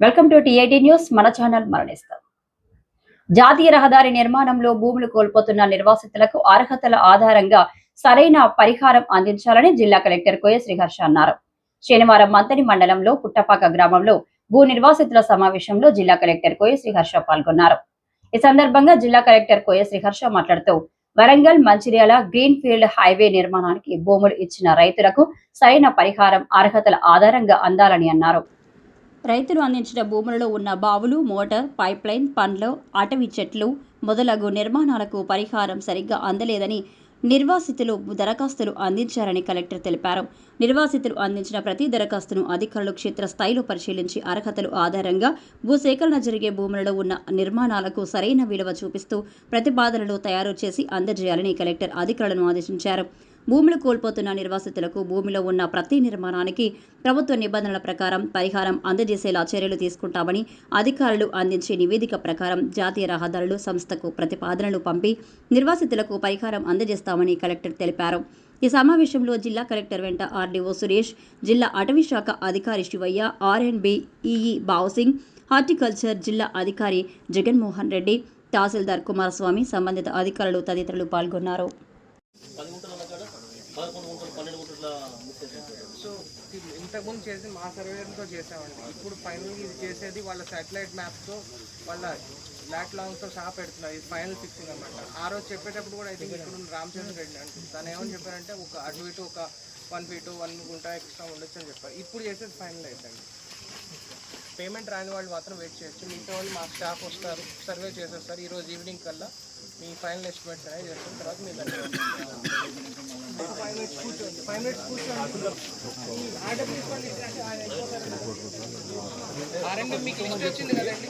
Welcome to TIT news. మన channel మరణిస్తాం. జాతీయ రహదారి నిర్మాణంలో భూములు కోల్పోతున్న నిర్వాసితులకు అర్హతల ఆధారంగా సరైన పరిహారం అందించాలని జిల్లా కలెక్టర్ కోయ శ్రీహర్ష అన్నారు. శనివారం మంతని మండలంలో పుట్టపాక గ్రామంలో భూ నిర్వాసితుల సమావేశంలో జిల్లా కలెక్టర్ కోయ శ్రీహర్ష పాల్గొన్నారు. ఈ సందర్భంగా జిల్లా కలెక్టర్ కోయ శ్రీహర్ష మాట్లాడుతూ Warangal Mancherial green field highway నిర్మాణానికి భూములు ఇచ్చిన రైతులకు సరైన పరిహారం అర్హతల ఆధారంగా అందాలని అన్నారు. రైతులు అందించిన భూములలో ఉన్న బావులు మోటార్ పైప్లైన్ పండ్లు అటవీ చెట్లు మొదలగు నిర్మాణాలకు పరిహారం సరిగ్గా అందలేదని నిర్వాసితులు దరఖాస్తులు అందించారని కలెక్టర్ తెలిపారు. నిర్వాసితులు అందించిన ప్రతి దరఖాస్తును అధికారులు క్షేత్రస్థాయిలో పరిశీలించి అర్హతలు ఆధారంగా భూసేకరణ జరిగే భూములలో ఉన్న నిర్మాణాలకు సరైన విలువ చూపిస్తూ ప్రతిపాదనలు తయారు చేసి అందజేయాలని కలెక్టర్ అధికారులను ఆదేశించారు. భూములు కోల్పోతున్న నిర్వాసితులకు భూమిలో ఉన్న ప్రతి నిర్మాణానికి ప్రభుత్వ నిబంధనల ప్రకారం పరిహారం అందజేసేలా చర్యలు తీసుకుంటామని అధికారులు అందించే నివేదిక ప్రకారం జాతీయ రహదారులు సంస్థకు ప్రతిపాదనలు పంపి నిర్వాసితులకు పరిహారం అందజేస్తామని కలెక్టర్ తెలిపారు. ఈ సమావేశంలో జిల్లా కలెక్టర్ వెంట ఆర్డీఓ సురేష్ జిల్లా అటవీ శాఖ అధికారి Shivayya RNB EE Bavusingh horticulture జిల్లా అధికారి జగన్మోహన్ రెడ్డి తహసీల్దార్ కుమారస్వామి సంబంధిత అధికారులు తదితరులు పాల్గొన్నారు. పదకొండు గుంటలు పన్నెండు గుంటల సో ఇది ఇంతకుముందు చేసి మా సర్వేతో చేసామండి. ఇప్పుడు ఫైనల్ ఇది చేసేది వాళ్ళ సాటిలైట్ మ్యాప్తో వాళ్ళ బ్లాక్ లాంగ్తో సహా పెడుతున్నారు. ఇది ఫైనల్ ఫిక్సింగ్ అనమాట ఆ రోజు చెప్పేటప్పుడు కూడా అయితే ఇక్కడ ఉన్న రామచంద్ర రెడ్డి అంటే తను ఏమని చెప్పారంటే ఒక అటు ఇటు ఒక వన్ ఫీటు వన్ గుంట ఎక్స్ట్రా ఉండొచ్చు అని చెప్పారు. ఇప్పుడు చేసేది ఫైనల్ అవుతుంది పేమెంట్ రాని వాళ్ళు మాత్రం వెయిట్ చేయొచ్చు. మిగతా వాళ్ళు మా స్టాఫ్ వస్తారు సర్వే చేసేస్తారు. ఈరోజు ఈవినింగ్ కల్లా మీ ఫైనల్ ఎస్టిమేట్స్ అనేది చేసిన తర్వాత మీ దగ్గర ఫైవ్ మినిట్స్ కూర్చోండి ఫైవ్ మినిట్స్ కూర్చోండి ఆర్డర్ తీసుకోండి ఆర్ఎండి మీకు లిస్ట్ వచ్చింది కదండి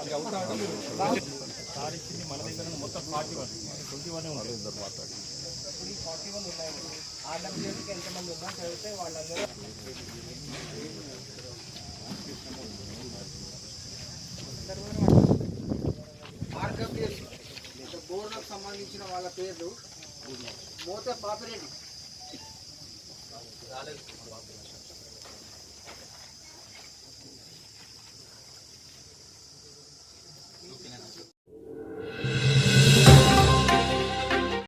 ఈ ఫార్టీ వన్ ఉన్నాయండి ఆర్డబ్ల్యూఎస్కి ఎంతమంది ఉన్నా చదివితే వాళ్ళందరూ సంబంధించిన వాళ్ళ పేర్లు. మోతే పాపిరెడ్డి.